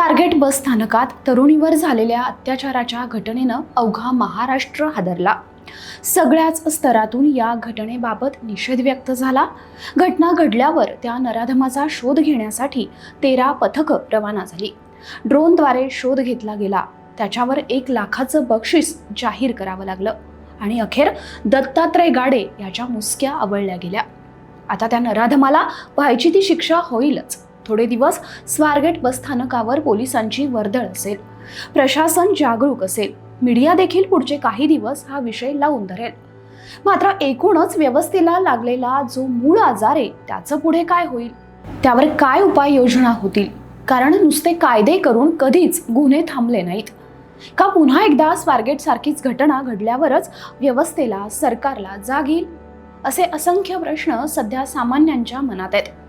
स्वारगेट बस स्थानकात तरुणीवर झालेल्या अत्याचाराच्या घटनेनं अवघा महाराष्ट्र हादरला. सगळ्याच स्तरातून या घटनेबाबत निषेध व्यक्त झाला. घटना घडल्यावर त्या नराधमाचा शोध घेण्यासाठी तेरा पथकं रवाना झाली. ड्रोनद्वारे शोध घेतला गेला. त्याच्यावर एक लाखाचं बक्षीस जाहीर करावं लागलं. आणि अखेर दत्तात्रय गाडे याच्या मुसक्या आवळल्या गेल्या. आता त्या नराधमाला व्हायची ती शिक्षा होईलच. थोडे दिवस स्वारगेट बसस्थानकावर पोलिसांची वर्दळ असेल. प्रशासन जागरूक असेल. मीडिया देखील पुढचे काही दिवस हा विषय लावून धरेल. मात्र एकूणच व्यवस्थेला लागलेला जो मूळ आजार आहे त्याचं पुढे काय होईल? त्यावर काय उपाययोजना होतील? कारण नुसते कायदे करून कधीच गुन्हे थांबले नाहीत. का पुन्हा एकदा स्वारगेट सारखीच घटना घडल्यावरच व्यवस्थेला सरकारला जाग येईल? असे असंख्य प्रश्न सध्या सामान्यांच्या मनात आहेत.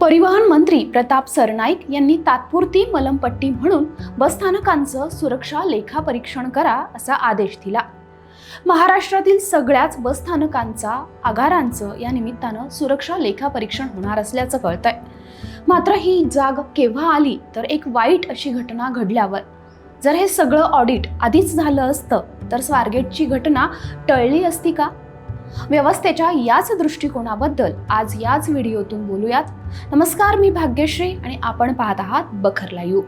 परिवहन मंत्री प्रताप सरनाईक यांनी तात्पुरती मलमपट्टी म्हणून बसस्थानकांचं सुरक्षा लेखापरीक्षण करा असा आदेश दिला. महाराष्ट्रातील सगळ्याच बसस्थानकांचा आगारांचं या निमित्तानं सुरक्षा लेखापरीक्षण होणार असल्याचं कळतंय. मात्र ही जाग केव्हा आली तर एक वाईट अशी घटना घडल्यावर. जर हे सगळं ऑडिट आधीच झालं असतं तर स्वारगेटची घटना टळली असती का? व्यवस्थेच्या याच दृष्टिकोनाबद्दल आज याच व्हिडिओतून बोलूयात. नमस्कार मी भाग्यश्री आणि आपण पाहत आहात बखरला यू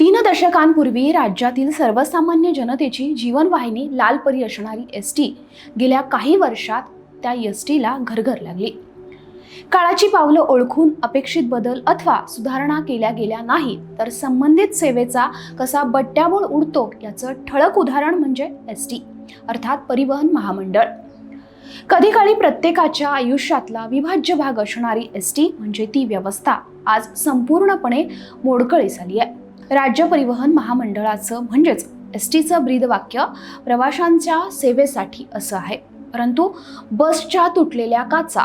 तीन दशकांपूर्वी राज्यातील सर्वसामान्य जनतेची जीवनवाहिनी लालपरी असणारी एस टी गेल्या काही वर्षात त्या एस टीला घरघर लागली. काळाची पावलं ओळखून अपेक्षित बदल अथवा सुधारणा केल्या गेल्या नाहीत तर संबंधित सेवेचा कसा बट्ट्याबोळ उडतो याचं ठळक उदाहरण म्हणजे एस टी अर्थात परिवहन महामंडळ. कधी काळी प्रत्येकाच्या आयुष्यातला विभाज्य भाग असणारी एस टी म्हणजे ती व्यवस्था आज संपूर्णपणे मोडकळी झाली आहे. राज्य परिवहन महामंडळाचं म्हणजेच एस टीचं ब्रीदवाक्य प्रवाशांच्या सेवेसाठी असं आहे परंतु बसच्या तुटलेल्या काचा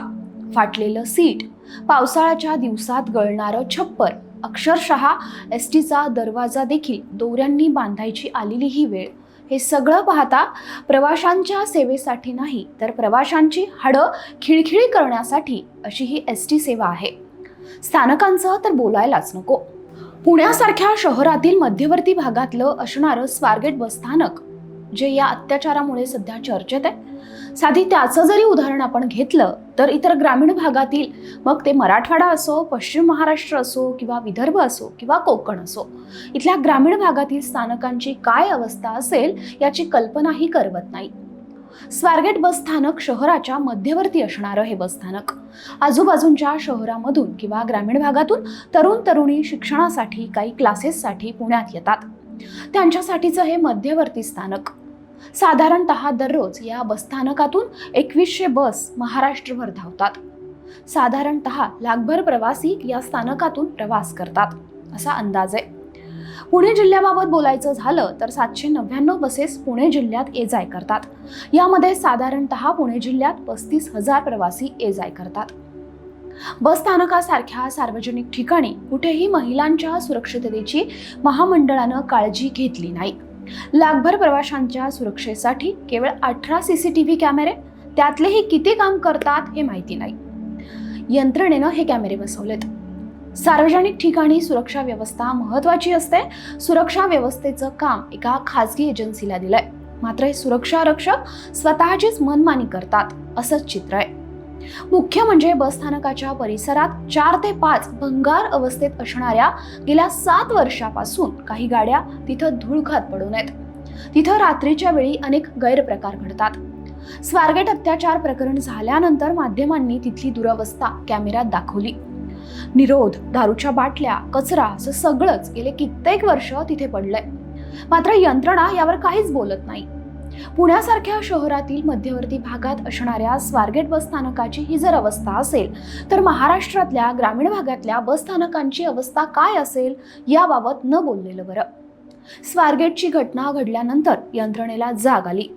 फाटलेलं सीट. पावसाळ्याच्या दिवसात गळणारं छप्पर. अक्षरशः एस टीचा दरवाजा देखील दोऱ्यांनी बांधायची आलेली ही वेळ. हे सगळं पाहता प्रवाशांच्या सेवेसाठी नाही तर प्रवाशांची हाडं खिळखिळी करण्यासाठी अशी ही एस टी सेवा आहे. स्थानकांचं तर बोलायलाच नको. पुण्यासारख्या शहरातील मध्यवर्ती भागातलं असणारं स्वारगेट बसस्थानक जे या अत्याचारामुळे सध्या चर्चेत आहे. साधी त्याचं जरी उदाहरण आपण घेतलं तर इतर ग्रामीण भागातील मग ते मराठवाडा असो पश्चिम महाराष्ट्र असो किंवा विदर्भ असो किंवा कोकण असो इथल्या ग्रामीण भागातील स्थानकांची काय अवस्था असेल याची कल्पनाही करवत नाही. स्वारगेट बसस्थानक शहराच्या मध्यवर्ती असणारं हे बसस्थानक आजूबाजूंच्या शहरामधून किंवा ग्रामीण भागातून तरुण तरुणी शिक्षणासाठी काही क्लासेससाठी पुण्यात येतात. त्यांच्यासाठीचं हे मध्यवर्ती स्थानक. साधारणत दररोज या बसस्थानकातून एकवीसशे बस महाराष्ट्रभर धावतात. साधारणत लाखभर प्रवासी या स्थानकातून प्रवास करतात असा अंदाज आहे. पुणे जिल्ह्याबाबत बोलायचं झालं तर सातशे नव्याण्णव बसेस पुणे जिल्ह्यात ये जाय करतात. यामध्ये साधारणत पुणे जिल्ह्यात पस्तीस हजार प्रवासी ये जाय करतात. बस स्थानकासारख्या सार्वजनिक ठिकाणी कुठेही महिलांच्या सुरक्षिततेची महामंडळानं काळजी घेतली नाही. लाखभर प्रवाशांच्या सुरक्षेसाठी केवळ अठरा सी सी टी व्ही कॅमेरे? त्यातलेही किती काम करतात हे माहिती नाही. यंत्रणेनं हे कॅमेरे बसवलेत. सार्वजनिक ठिकाणी सुरक्षा व्यवस्था महत्वाची असते. सुरक्षा व्यवस्थेचं काम एका खासगी एजन्सीला दिलंय. मात्र हे सुरक्षा रक्षक स्वतःचीच मनमानी करतात असंच चित्र आहे. मुख्य म्हणजे बसस्थानकाच्या परिसरात चार ते पाच भंगार अवस्थेत असणाऱ्या गेल्या सात वर्षापासून काही गाड्या तिथं धूळखात पडून आहेत. तिथं रात्रीच्या वेळी अनेक गैरप्रकार घडतात. स्वारगेट अत्याचार प्रकरण झाल्यानंतर माध्यमांनी तिथली दुरवस्था कॅमेऱ्यात दाखवली. निरोध दारूच्या बाटल्या कचरा असं सगळंच गेले कित्येक वर्ष तिथे पडलंय. मात्र यंत्रणा यावर काहीच बोलत नाही. पुण्यासारख्या शहरातील मध्यवर्ती भागात असणाऱ्या स्वारगेट बसस्थानकाची ही जर अवस्था असेल तर महाराष्ट्रातल्या ग्रामीण भागातल्या बसस्थानकांची अवस्था काय असेल याबाबत न बोललेलं बरं. स्वारगेटची घटना घडल्यानंतर यंत्रणेला जाग आली.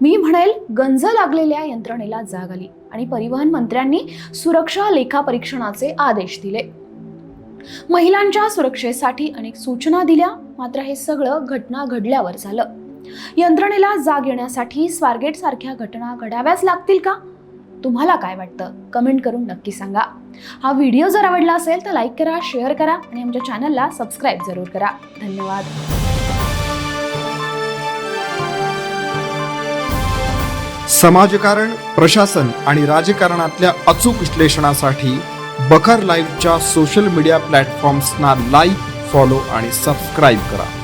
मी म्हणेल गंज लागलेल्या यंत्रणेला जाग आली आणि परिवहन मंत्र्यांनी सुरक्षा लेखापरीक्षणाचे आदेश दिले. महिलांच्या सुरक्षेसाठी अनेक सूचना दिल्या मात्र हे सगळं घटना घडल्यावर झालं. यंत्रणेला जाग येण्यासाठी स्वारगेट सारख्या घटना घडाव्याच लागतील का? तुम्हाला काय वाटतं? कमेंट करून नक्की सांगा. हा व्हिडिओ जर आवडला असेल तर लाईक करा शेअर करा आणि आमच्या चॅनलला सबस्क्राईब जरूर करा. धन्यवाद. समाजकारण प्रशासन आणि राजकारणातल्या अचूक विश्लेषणासाठी बखर लाईव्हच्या सोशल मीडिया प्लॅटफॉर्म्सना लाईक फॉलो आणि सबस्क्राईब करा.